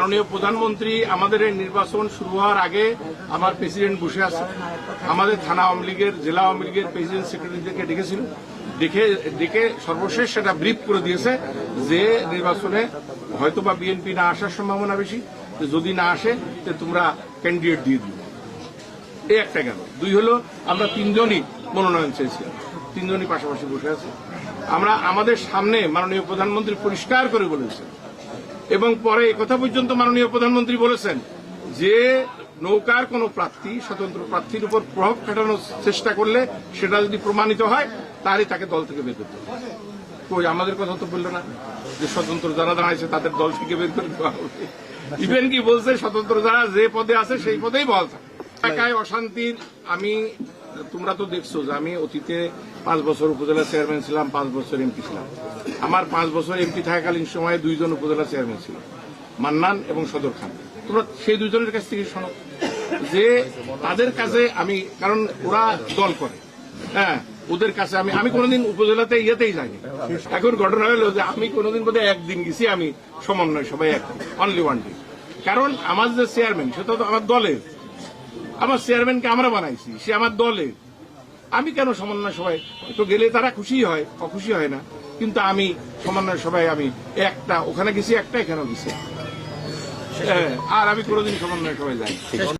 মাননীয় প্রধানমন্ত্রী, আমাদের এই নির্বাচন শুরু হওয়ার আগে আমার প্রেসিডেন্ট বসে আছে। আমাদের থানা আওয়ামী লীগের, জেলা আওয়ামী লীগের প্রেসিডেন্ট সেক্রেটারিদেরকে ডেকেছিল। ডেকে ডেকে সর্বশেষ সেটা ব্রিফ করে দিয়েছে যে নির্বাচনে হয়তোবা বিএনপি না আসার সম্ভাবনা বেশি। যদি না আসে, তো তোমরা ক্যান্ডিডেট দিয়ে দিও। এই একটা গেল। দুই হলো, আমরা তিনজনই মনোনয়ন চেয়েছিলাম। তিনজনই পাশাপাশি বসে আছি। আমরা, আমাদের সামনে মাননীয় প্রধানমন্ত্রী পরিষ্কার করে বলেছেন এবং পরে কথা পর্যন্ত মাননীয় প্রধানমন্ত্রী বলেছেন যে নৌকার কোন প্রার্থী, স্বতন্ত্র প্রার্থীর উপর প্রভাব খাটানোর চেষ্টা করলে সেটা যদি প্রমাণিত হয়, তাহলে তাকে দল থেকে বের করতে হবে। কই, আমাদের কথা তো বলল না যে স্বতন্ত্র যারা দাঁড়াইছে তাদের দল থেকে বের করে দেওয়া হবে। ইভেন কি বলছে, স্বতন্ত্র যারা যে পদে আছে সেই পদেই বল থাকে। অশান্তির আমি তোমরা তো দেখছ যে আমি অতীতে পাঁচ বছর উপজেলা চেয়ারম্যান ছিলাম, পাঁচ বছর এমপি ছিলাম। আমার পাঁচ বছর এমপি থাকাকালীন সময়ে দুইজন উপজেলা চেয়ারম্যান ছিল, মান্নান এবং সদর খান। তোমরা সেই দুইজনের কাছ থেকে শোনো যে তাদের কাছে আমি, কারণ ওরা দল করে। হ্যাঁ ওদের কাছে আমি আমি কোনোদিন উপজেলাতে ইয়েতেই যাইনি। এখন ঘটনা হলো যে আমি কোনোদিন বোধহয় একদিন গেছি, আমি সমন্বয় সবাই এক অনলি ওয়ান ডে কারণ আমার যে চেয়ারম্যান সেটা তো আমার দলের। আমার চেয়ারম্যানকে আমরা বানাইছি সে আমার দলে। আমি কেন সমন্বয় সবাই তো গেলে তারা খুশি হয় অখুশি হয় না। কিন্তু আমি সমন্বয় সবাই আমি একটা ওখানে গেছি একটা এখানে গেছি। হ্যাঁ, আর আমি কোনোদিন সমন্বয় সবাই যাই